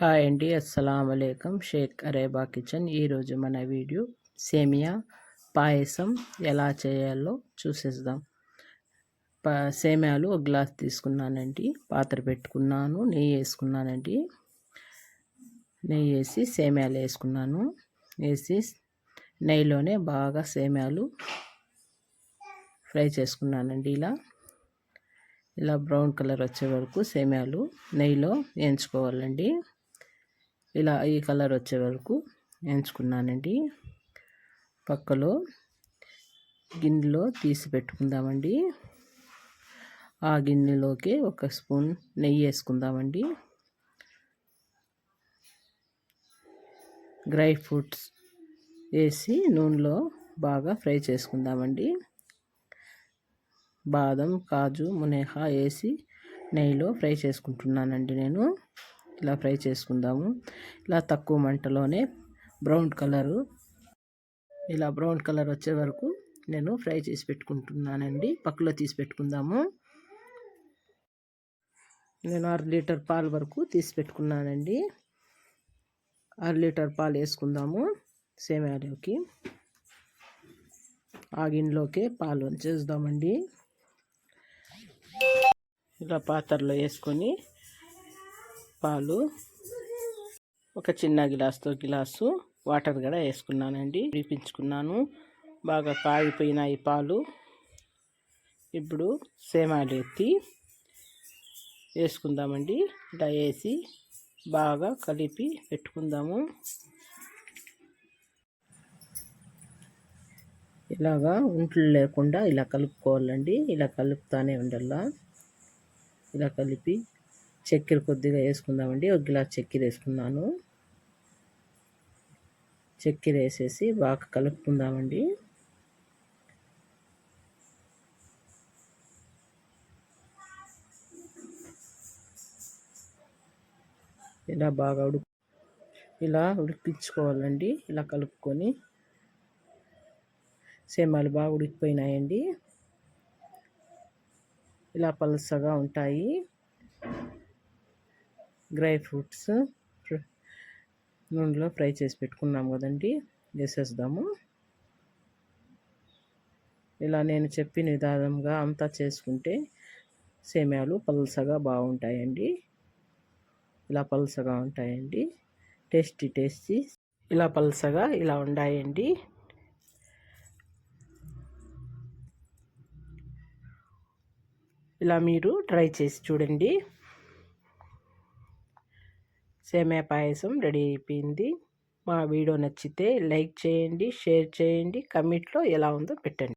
Hi అండి అస్సలం అయికం షేక్ అరేబా కిచెన్. ఈరోజు మన వీడియో సేమియా పాయసం ఎలా చేయాలో చూసేద్దాం. సేమియాలు ఒక గ్లాస్ తీసుకున్నానండి పాత్ర పెట్టుకున్నాను నెయ్యి వేసుకున్నానండి. నెయ్యి వేసి సేమియాలు వేసుకున్నాను. వేసి నెయ్యిలోనే బాగా సేమియాలు ఫ్రై చేసుకున్నానండి ఇలా. ఇలా బ్రౌన్ కలర్ వచ్చే వరకు సేమియాలు నెయ్యిలో వేయించుకోవాలండి. ఇలా ఈ కలర్ వచ్చే వరకు ఎంచుకున్నానండి పక్కలో గిన్నెలో తీసి పెట్టుకుందామండి. ఆ గిన్నెలోకి ఒక స్పూన్ నెయ్యి వేసుకుందామండి. డ్రై ఫ్రూట్స్ వేసి నూనెలో బాగా ఫ్రై చేసుకుందామండి. బాదం కాజు మునేహా వేసి నెయ్యిలో ఫ్రై చేసుకుంటున్నానండి నేను. ఇలా ఫ్రై చేసుకుందాము. ఇలా తక్కువ మంటలోనే బ్రౌన్ కలరు. ఇలా బ్రౌన్ కలర్ వచ్చే వరకు నేను ఫ్రై చేసి పెట్టుకుంటున్నానండి. పక్కలో తీసి పెట్టుకుందాము. నేను అర లీటర్ పాలు వరకు తీసి పెట్టుకున్నానండి. అర లీటర్ పాలు వేసుకుందాము సేమ్యాలోకి. ఆ గిన్నెలోకి పాలు వంచేద్దామండి ఇలా పాత్రలో వేసుకొని పాలు ఒక చిన్న గిలాస్తో గిలాసు వాటర్ కూడా వేసుకున్నానండి విడిపించుకున్నాను బాగా కాగిపోయినాయి పాలు. ఇప్పుడు సేమాలు ఎత్తి వేసుకుందామండి. ఇలా వేసి బాగా కలిపి పెట్టుకుందాము. ఇలాగా ఉంట్లు లేకుండా ఇలా కలుపుకోవాలండి. ఇలా కలుపుతానే ఉండాల. ఇలా కలిపి చక్కెర కొద్దిగా వేసుకుందామండి. ఒక గ్లాస్ చక్కెర వేసుకున్నాను. చక్కెర వేసేసి బాగా కలుపుకుందామండి. ఇలా బాగా ఉడుకు ఇలా ఉడికించుకోవాలండి. ఇలా కలుపుకొని సేమాలు బాగా ఉడికిపోయినాయండి. ఇలా పలుసగా ఉంటాయి. డ్రై ఫ్రూట్స్ నూనెలో ఫ్రై చేసి పెట్టుకున్నాం కదండి. వేసేద్దాము. ఇలా నేను చెప్పిన విధానంగా అంతా చేసుకుంటే సేమ్యాలు పల్సగా బాగుంటాయండి. ఇలా పల్సగా ఉంటాయండి. Tasty tasty. ఇలా పల్సగా ఇలా ఉన్నాయండి ఇలా మీరు ట్రై చేసి చూడండి. సేమియా పాయసం రెడీ అయిపోయింది. మా వీడియో నచ్చితే లైక్ చేయండి షేర్ చేయండి కమెంట్లో ఎలా ఉందో పెట్టండి.